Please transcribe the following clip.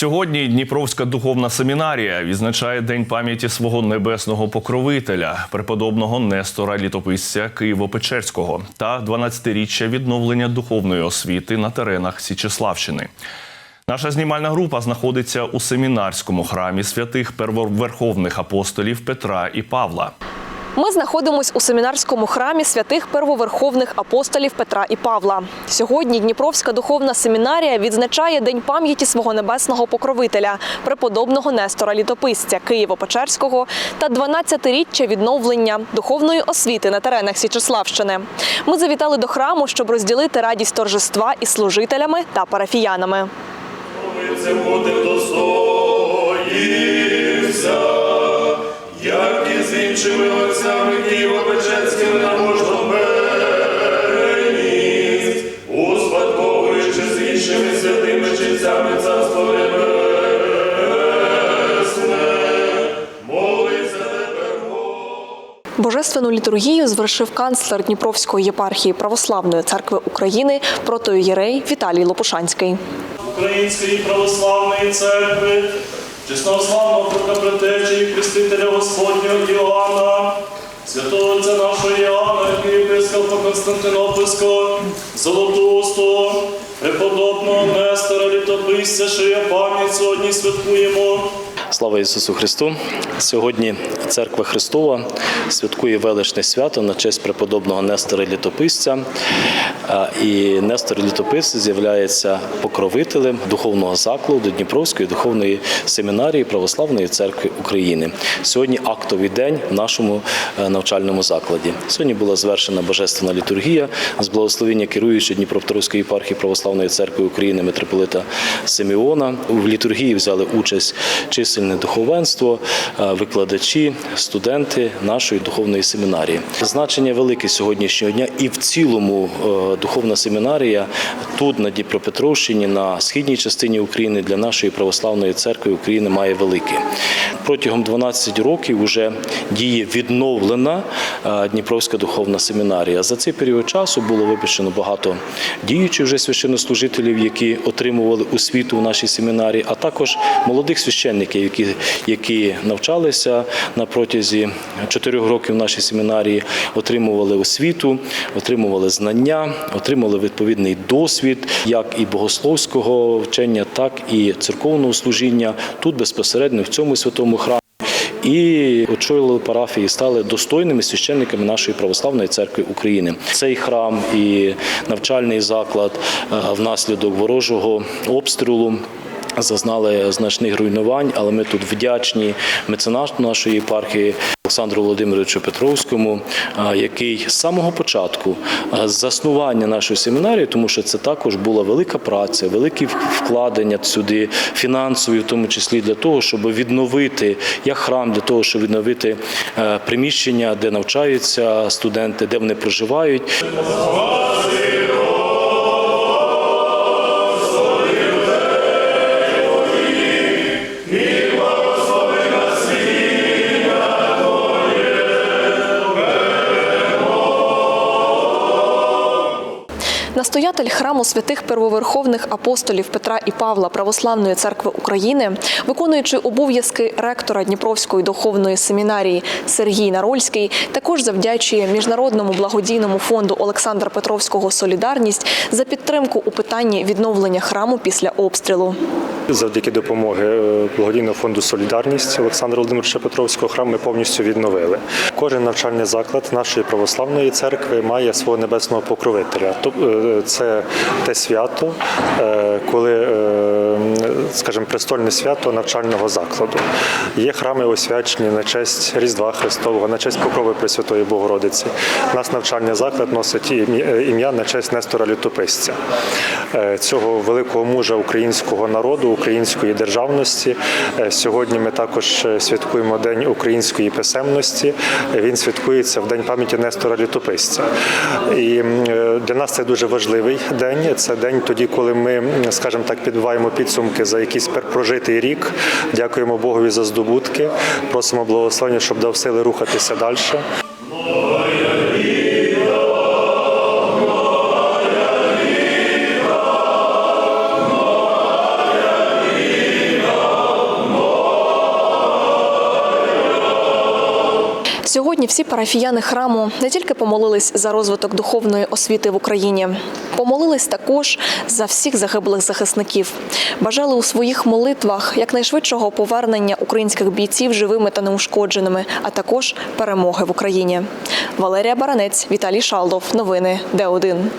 Сьогодні Дніпровська духовна семінарія відзначає День пам'яті свого небесного покровителя, преподобного Нестора Літописця Києво-Печерського та 12-річчя відновлення духовної освіти на теренах Січеславщини. Наша знімальна група знаходиться у семінарському храмі святих первоверховних апостолів Петра і Павла. Ми знаходимось у семінарському храмі святих первоверховних апостолів Петра і Павла. Сьогодні Дніпровська духовна семінарія відзначає День пам'яті свого небесного покровителя, преподобного Нестора Літописця Києво-Печерського та 12-річчя відновлення духовної освіти на теренах Січеславщини. Ми завітали до храму, щоб розділити радість торжества із служителями та парафіянами. Це буде як і з іншими отцями Києво-Печерськими на можному переніс, успадковуючи з іншими святими ченцями Царство Небесне, молиться тепер Божественну літургію звершив канцлер Дніпровської єпархії Православної церкви України протоієрей Віталій Лопушанський. Української православної церкви, чеснославного прокапретечі і крестителя Господнього Іоанна, святого отця нашого Іоанна, Єпископа Константинопольського, Золотоустого, преподобного Нестора Літописця, що я пам'ять сьогодні святкуємо. Слава Ісусу Христу! Сьогодні Церква Христова святкує величне свято на честь преподобного Нестора Літописця. І Нестор Літописець з'являється покровителем духовного закладу Дніпровської духовної семінарії Православної церкви України. Сьогодні актовий день в нашому е, навчальному закладі. Сьогодні була звершена божественна літургія з благословення керуючого Дніпропетровської єпархії Православної церкви України митрополита Симеона. В літургії взяли участь чисельне духовенство, е, викладачі, студенти нашої духовної семінарії. Значення велике сьогоднішнього дня і в цілому е, духовна семінарія тут, на Дніпропетровщині, на східній частині України для нашої православної церкви України має велике. Протягом 12 років вже діє відновлена е, Дніпровська духовна семінарія. За цей період часу було випущено багато діючих вже священнослужителів, які отримували освіту в нашій семінарії, а також молодих священників, які, які навчалися на протязі чотирьох років в нашій семінарії, отримували освіту, отримували знання, отримали відповідний досвід як і богословського вчення, так і церковного служіння тут безпосередньо в цьому святому храмі. І очолили парафії, стали достойними священниками нашої православної церкви України. Цей храм і навчальний заклад е, внаслідок ворожого обстрілу. Зазнали значних руйнувань, але ми тут вдячні меценату нашої єпархії Олександру Володимировичу Петровському, який з самого початку заснування нашої семінарії, тому що це також була велика праця, великі вкладення сюди, фінансові, в тому числі для того, щоб відновити як храм, для того, щоб відновити е, приміщення, де навчаються студенти, де вони проживають. Настоятель храму святих первоверховних апостолів Петра і Павла Православної церкви України, виконуючи обов'язки ректора Дніпровської духовної семінарії Сергій Нарольський, також завдячує міжнародному благодійному фонду Олександра Петровського Солідарність за підтримку у питанні відновлення храму після обстрілу. Завдяки допомоги е, благодійного фонду Солідарність Олександра Володимировича Петровського храм ми повністю відновили. Кожен навчальний заклад нашої православної церкви має свого небесного покровителя. Е, Це те свято, е, коли, скажімо, престольне свято навчального закладу. Є храми освячені на честь Різдва Христового, на честь Покрови Пресвятої Богородиці. Нас навчальний заклад носить ім'я- на честь Нестора Літописця, Е, цього великого мужа українського народу, української державності. Е, Сьогодні ми також е, святкуємо День української писемності. Він святкується в День пам'яті Нестора Літописця. І для нас це дуже важливий день. Це день тоді, коли ми, скажімо так, підбиваємо підсумки за якийсь пер- прожитий рік. Дякуємо Богові за здобутки. Просимо благословення, щоб дав сили рухатися далі. Сьогодні всі парафіяни храму не тільки помолились за розвиток духовної освіти в Україні, помолились також за всіх загиблих захисників. Бажали у своїх молитвах якнайшвидшого повернення українських бійців живими та неушкодженими, а також перемоги в Україні. Валерія Баранець, Віталій Шалдов, новини Де 1